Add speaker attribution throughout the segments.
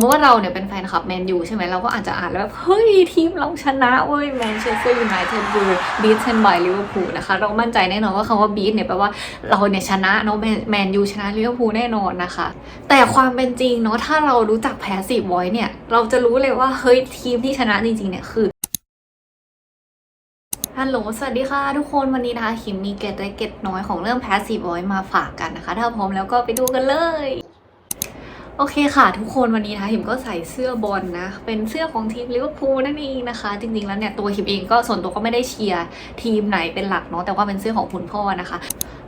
Speaker 1: เพราะว่าเราเนี่ยเป็นแฟนคลับแมนยูใช่ไหมเราก็อาจจะอ่านแล้วแบบเฮ้ย ทีมเราชนะเว้ยแมนเชสเตอร์ยูไนเต็ดบูบีทเซนบายลิเวอร์พูลนะคะ เรามั่นใจแน่นอนว่าคำว่าบีทเนี่ยแปลว่าเราเนี่ยชนะเนาะแมนยูชนะลิเวอร์พูลแน่นอนนะคะ แต่ความเป็นจริงเนาะถ้าเรารู้จักแพสซีฟไวเนี่ย เราจะรู้เลยว่าเฮ้ยทีมที่ชนะจริงๆเนี่ยคือฮัลโหล สวัสดีค่ะทุกคน วันนี้นะคะคิมมีเกร็ดเล็กเกร็ดน้อยของเรื่อง Passive Voice มาฝากกันนะคะ ถ้าพร้อมแล้วก็ไปดูกันเลย โอเคค่ะ ทุกคนวันนี้นะคะหิมก็ใส่เสื้อบอลนะ เป็นเสื้อของทีมลิเวอร์พูลนั่นเองนะคะ จริงๆแล้วเนี่ยตัวหิมเองก็ส่วนตัวก็ไม่ได้เชียร์ทีมไหนเป็นหลักเนาะแต่ว่าเป็นเสื้อของคุณพ่อนะคะ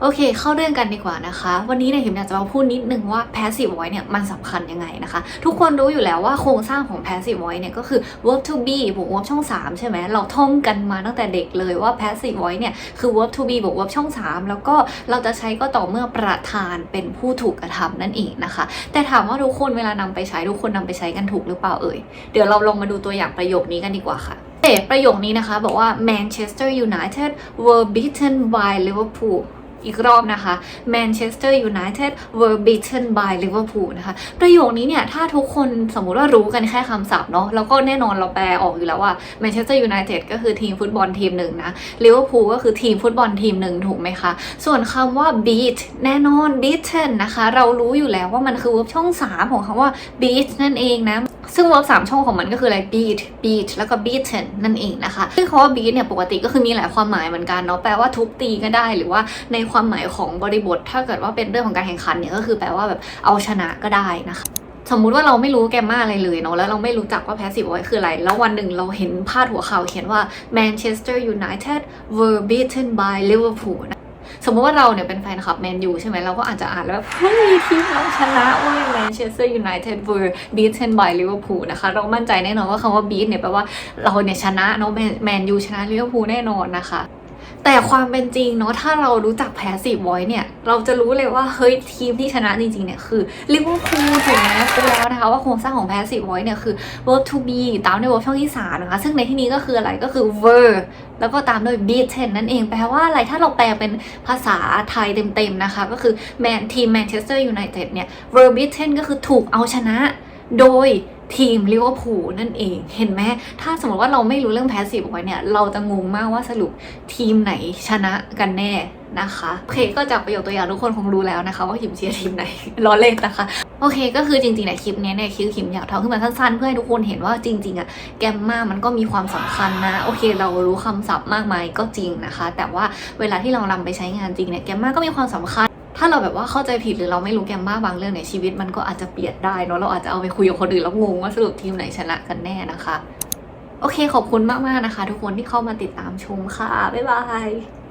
Speaker 1: โอเค เข้าเรื่องกันดีกว่านะคะ วันนี้เนี่ยหิมอยากจะมาพูดนิดนึงว่า passive voice เนี่ยมันสำคัญยังไงนะคะ ทุกคนรู้อยู่แล้วว่าโครงสร้างของ passive voice เนี่ยก็คือ verb to be บวก verb ช่อง 3 ใช่ไหมเราท่องกันมาตั้งแต่เด็กเลยว่า passive voice เนี่ยคือ verb to be บวก verb ช่อง 3 แล้วก็เราจะใช้ก็ต่อเมื่อประธานเป็นผู้ถูกกระทำนั่นเองนะคะ แต่ถามว่าทุกคนเวลานำไปใช้ทุกคนนำไปใช้กันถูกหรือเปล่าเอ่ย เดี๋ยวเราลองมาดูตัวอย่างประโยคนี้กันดีกว่าค่ะเอ๊ะประโยคนี้นะคะบอกว่า Manchester United were beaten by Liverpool อีกรอบนะคะ Manchester United were beaten by Liverpool นะคะ ประโยคนี้เนี่ย ถ้าทุกคนสมมุติว่ารู้กันแค่คำศัพท์เนาะแล้วก็แน่นอนเราแปลออกอยู่แล้วว่า Manchester United ก็คือทีมฟุตบอลทีมหนึ่งนะ Liverpool ก็คือทีมฟุตบอลทีมหนึ่งถูกไหมคะ ส่วนคำว่า beat แน่นอน beaten นะคะ เรารู้อยู่แล้วว่ามันคือ verb ช่อง 3 ของคำว่า beat นั่นเองนะ ซึ่ง verb สามช่องของมันก็คืออะไร beat beat แล้วก็ beaten นั่นเองนะคะ ซึ่งคำว่า beat เนี่ยปกติก็คือมีหลายความหมายเหมือนกันเนาะ แปลว่าทุบตีก็ได้ หรือว่าในความหมายของบริบท ถ้าเกิดว่าเป็นเรื่องของการแข่งขันเนี่ยก็คือแปลว่าแบบเอาชนะก็ได้นะคะสมมุติว่าเราไม่รู้แกมมาอะไรเลยเนาะแล้วเราไม่รู้จักว่า passive voice คืออะไร แล้ววันหนึ่งเราเห็นพาดหัวข่าวเขียนว่า Manchester United were beaten by Liverpool นะ สมมติว่าเราเนี่ยเป็นแฟนคลับแมนยูใช่ไหมเราก็อาจจะอ่านแล้วแบบเฮ้ยทีมเราชนะเว้ยแมนเชสเตอร์ยูไนเต็ดเวอร์บีทเชนบอยลิเวอร์พูลนะคะ เรามั่นใจแน่นอนว่าคำว่าบีทเนี่ยแปลว่าเราเนี่ยชนะเนาะแมนยูชนะลิเวอร์พูลแน่นอนนะคะ แต่ความเป็นจริงเนาะถ้าเรารู้จัก passive voice เนี่ย เราจะรู้เลยว่าเฮ้ยทีมที่ชนะจริงๆเนี่ยคือลิเวอร์พูลถูกไหมพูดแล้วนะคะว่าโครงสร้างของ passive voice เนี่ยคือ verb to be ตามด้วย verb ช่องที่สามนะคะซึ่งในที่นี้ก็คืออะไรก็คือ were แล้วก็ตามด้วย beaten นั่นเองแปลว่าอะไรถ้าเราแปลเป็นภาษาไทยเต็มๆนะคะก็คือแมนทีมแมนเชสเตอร์ยูไนเต็ดเนี่ย were beaten ก็คือถูกเอาชนะ โดย ทีมลิเวอร์พูลนั่นเอง เห็นไหมถ้าสมมติว่าเราไม่รู้เรื่องแพสซีฟไว้เนี่ย เราจะงงมากว่าสรุปทีมไหนชนะกันแน่นะคะโอเคก็จากประโยคตัวอย่างทุกคนคงรู้แล้วนะคะ ว่าขิมเชียร์ทีมไหนล้อเล่นนะคะ โอเค ก็คือจริงๆเนี่ยคลิปนี้เนี่ยคือขิมอยากทำขึ้นมาสั้นๆ เพื่อให้ทุกคนเห็นว่าจริง ๆอะแกมมามันก็มีความสำคัญนะ โอเค เรารู้คำศัพท์มากมายก็จริงนะคะ แต่ว่าเวลาที่เรานำไปใช้งานจริงเนี่ยแกมมาก็มีความสำคัญ ถ้าเราแบบว่าเข้าใจผิดหรือเราไม่รู้แกมมาบางเรื่องในชีวิตมันก็อาจจะเปลี่ยนได้เนาะเราอาจจะเอาไปคุยกับคนอื่นแล้วงงว่าสรุปทีมไหนชนะกันแน่นะคะ โอเคขอบคุณมากๆนะคะ ทุกคนที่เข้ามาติดตามชมค่ะบ๊ายบาย